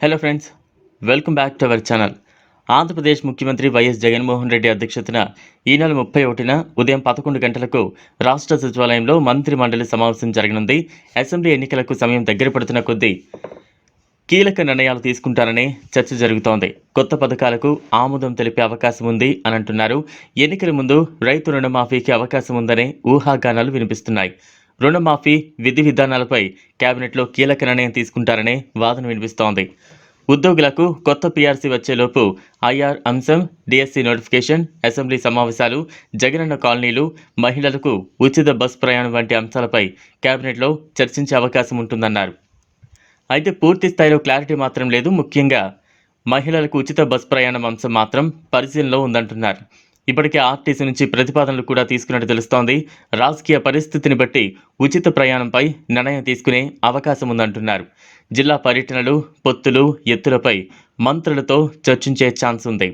Hello friends welcome back to our channel Andhra Pradesh ముఖ్యమంత్రి వైఎస్ జగన్మోహన్ రెడ్డి అధ్యక్షతన ఈ నెల ముప్పై ఒకటిన ఉదయం పదకొండు గంటలకు రాష్ట్ర సచివాలయంలో మంత్రి మండలి సమావేశం జరగనుంది. అసెంబ్లీ ఎన్నికలకు సమయం దగ్గర పడుతున్న కొద్దీ కీలక నిర్ణయాలు తీసుకుంటారనే చర్చ జరుగుతోంది. కొత్త పథకాలకు ఆమోదం తెలిపే అవకాశం ఉంది అని అంటున్నారు. ఎన్నికల ముందు రైతు రుణమాఫీకి అవకాశం ఉందనే ఊహాగానాలు వినిపిస్తున్నాయి. రుణమాఫీ విధి విధానాలపై కేబినెట్లో కీలక నిర్ణయం తీసుకుంటారనే వాదన వినిపిస్తోంది. ఉద్యోగులకు కొత్త పీఆర్సీ వచ్చేలోపు ఐఆర్ అంశం డిఎస్సీ నోటిఫికేషన్ అసెంబ్లీ సమావేశాలు జగనన్న కాలనీలు మహిళలకు ఉచిత బస్ ప్రయాణం వంటి అంశాలపై కేబినెట్లో చర్చించే అవకాశం ఉంటుందన్నారు. అయితే పూర్తి స్థాయిలో క్లారిటీ మాత్రం లేదు. ముఖ్యంగా మహిళలకు ఉచిత బస్ ప్రయాణం అంశం మాత్రం పరిశీలనలో ఉందంటున్నారు. ఇప్పటికే ఆర్టీసీ నుంచి ప్రతిపాదనలు కూడా తీసుకున్నట్టు తెలుస్తోంది. రాజకీయ పరిస్థితిని బట్టి ఉచిత ప్రయాణంపై నిర్ణయం తీసుకునే అవకాశం ఉందంటున్నారు. జిల్లా పర్యటనలు పొత్తులు ఎత్తులపై మంత్రులతో చర్చించే ఛాన్స్ ఉంది.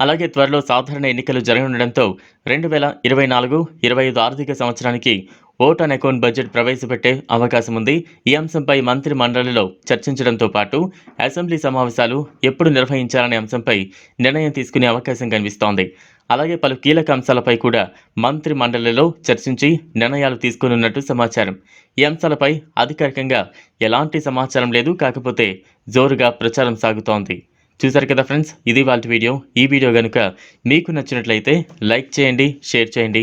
అలాగే త్వరలో సాధారణ ఎన్నికలు జరగనుండడంతో రెండు వేల ఇరవై నాలుగు ఇరవై ఐదు ఆర్థిక సంవత్సరానికి ఓట్ అండ్ అకౌంట్ బడ్జెట్ ప్రవేశపెట్టే అవకాశం ఉంది ఈ అంశంపై మంత్రి మండలిలో చర్చించడంతో పాటు అసెంబ్లీ సమావేశాలు ఎప్పుడు నిర్వహించాలనే అంశంపై నిర్ణయం తీసుకునే అవకాశం కనిపిస్తోంది. అలాగే పలు కీలక అంశాలపై కూడా మంత్రి మండలిలో చర్చించి నిర్ణయాలు తీసుకునున్నట్టు సమాచారం. ఈ అంశాలపై అధికారికంగా ఎలాంటి సమాచారం లేదు కాకపోతే జోరుగా ప్రచారం సాగుతోంది. చూసారు కదా ఫ్రెండ్స్ ఇది వాళ్ళ వీడియో. ఈ వీడియో కనుక మీకు నచ్చినట్లయితే లైక్ చేయండి షేర్ చేయండి.